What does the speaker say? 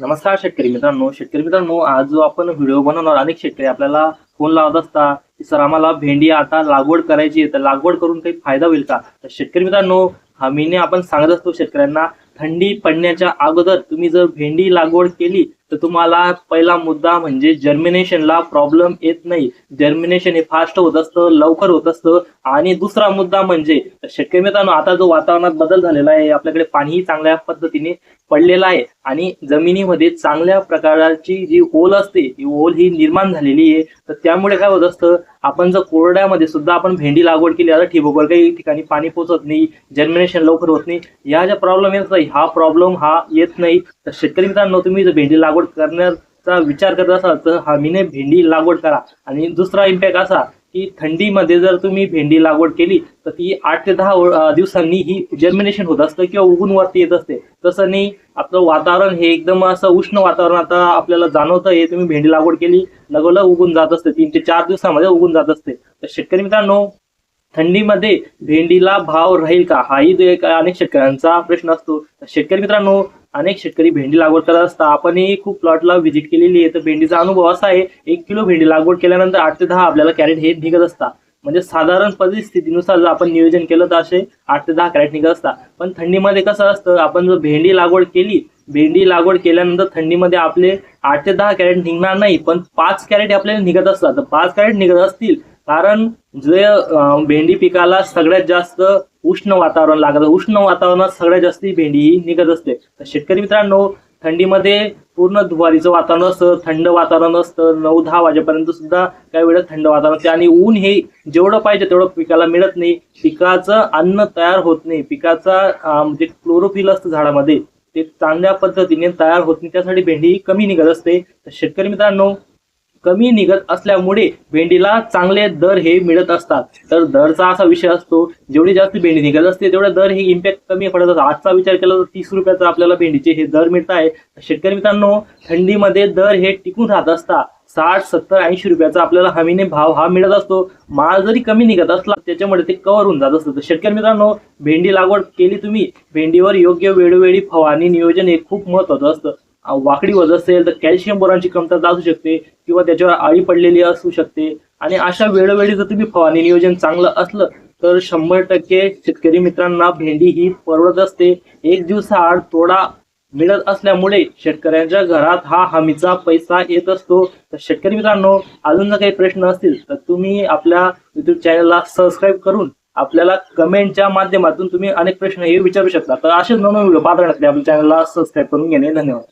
नमस्कार शेतकरी मित्रांनो. शेतकरी मित्रांनो आज जो आपण व्हिडिओ बनवणार अनेक शेतकरी. आपल्याला फोन लावत असता की सर आम्हाला भेंडी आता लागवड करायची आहे तर लागवड करून काही फायदा होईल का? तर शेतकरी मित्रांनो हमीने आपण सांगत असतो शेतकऱ्यांना थंडी पडण्याच्या अगोदर तुम्ही जर भेंडी लागवड केली तर तुम्हाला पहिला मुद्दा म्हणजे जर्मिनेशनला प्रॉब्लेम येत नाही. जर्मिनेशन हे फास्ट होत असतं लवकर होत असतं. आणि दुसरा मुद्दा म्हणजे शेतकरी मित्रांनो आता जो वातावरणात बदल झालेला आहे आपल्याकडे पाणीही चांगल्या पद्धतीने पडलेलं आहे. आणि जमिनीमध्ये चांगल्या प्रकारची जी ओल असते ती ओल ही निर्माण झालेली आहे. तर त्यामुळे काय होत असतं आपण जर कोरड्यामध्ये सुद्धा आपण भेंडी लागवड केली आता ठिबकवर काही ठिकाणी पाणी पोचत नाही जर्मिनेशन लवकर होत नाही. या ज्या प्रॉब्लेम येत नाही हा प्रॉब्लेम हा येत नाही. तर शेतकरी मित्रांनो तुम्ही जर भेंडी लागवड करण्याचा विचार करत असाल तर हमीने भेंडी लागवड करा. आणि दुसरा इम्पॅक्ट असा की थंडीमध्ये जर तुम्ही भेंडी लागवड केली तर ती आठ ते दहा दिवसांनी ही जर्मिनेशन होत असतं किंवा उगून वरती येत असते. तसं नाही आपलं वातावरण हे एकदम असं उष्ण वातावरण आता आपल्याला जाणवतं हे तुम्ही भेंडी लागवड केली लगोलं उगून जात असते. तीन ते चार दिवसामध्ये उगून जात असते. तर शेतकरी मित्रांनो थंडीमध्ये भेंडीला भाव राहील का? हाही एक अनेक शेतकऱ्यांचा प्रश्न असतो. तर शेतकरी मित्रांनो अनेक शेतकरी भेंडी लागवड करत असतात. आपणही खूप प्लॉटला व्हिजिट केलेली आहे. तर भेंडीचा अनुभव असा आहे एक किलो भेंडी लागवड केल्यानंतर आठ ते दहा आपल्याला कॅरेट हे निघत असतात. म्हणजे साधारण परिस्थितीनुसार जर आपण नियोजन केलं तर असे आठ ते दहा कॅरेट निघत असतात. पण थंडीमध्ये कसं असतं आपण जर भेंडी लागवड केली भेंडी लागवड केल्यानंतर थंडीमध्ये आपले आठ ते दहा कॅरेट निघणार नाही पण पाच कॅरेट आपल्याला निघत असतात. तर पाच कॅरेट निघत असतील कारण जे भेंडी पिकाला सगळ्यात जास्त उष्ण वातावरण लागतं उष्ण वातावरणात सगळ्यात जास्त भेंडी ही निघत असते. तर शेतकरी मित्रांनो थंडीमध्ये पूर्ण धुवारीचं वातावरण असतं थंड वातावरण असतं नऊ दहा वाजेपर्यंत सुद्धा काही वेळेत थंड वातावरण असते. आणि ऊन हे जेवढं पाहिजे तेवढं पिकाला मिळत नाही. पिकाचं अन्न तयार होत नाही. पिकाचा जे म्हणजे क्लोरोफिल असतं झाडामध्ये ते चांगल्या पद्धतीने तयार होत नाही. त्यासाठी भेंडी कमी निघत असते. तर शेतकरी मित्रांनो कमी निघत असल्यामुळे भेंडीला चांगले दर हे मिळत असतात. तर दरचा असा विषय असतो जेवढी जास्त भेंडी निघत असते तेवढा दर हे इम्पॅक्ट कमी पडत असतात आजचा विचार केला तर तीस रुपयाचा आपल्याला भेंडीचे हे दर मिळत आहे. शेतकरी मित्रांनो थंडीमध्ये दर हे टिकून राहत असतात. साठ सत्तर ऐंशी रुपयाचा आपल्याला हमीने भाव हा मिळत असतो. माल जरी कमी निघत असला त्याच्यामुळे ते कव्हर होऊन जात असतं. तर शेतकरी मित्रांनो भेंडी लागवड केली तुम्ही भेंडीवर योग्य वेळोवेळी फवारणी नियोजन हे खूप महत्वाचं असतं. वाकडी वज असेल तर कॅल्शियम बोरांची कमतरता असू शकते किंवा त्याच्यावर आळी पडलेली असू शकते. आणि अशा वेळोवेळी जर तुम्ही फवारणी नियोजन चांगलं असलं तर शंभर टक्के शेतकरी मित्रांना भेंडी ही परवडत असते. एक दिवसाआड थोडा मिळत असल्यामुळे शेतकऱ्यांच्या घरात हा हमीचा पैसा येत असतो. तर शेतकरी मित्रांनो अजून जर काही प्रश्न असतील तर तुम्ही आपल्या युट्यूब चॅनलला सबस्क्राईब करून आपल्याला कमेंटच्या माध्यमातून तुम्ही अनेक प्रश्न हे विचारू शकता. तर असेच नवीन व्हिडिओ पाहण्यासाठी आपल्या चॅनलला सबस्क्राईब करून घेणे. धन्यवाद.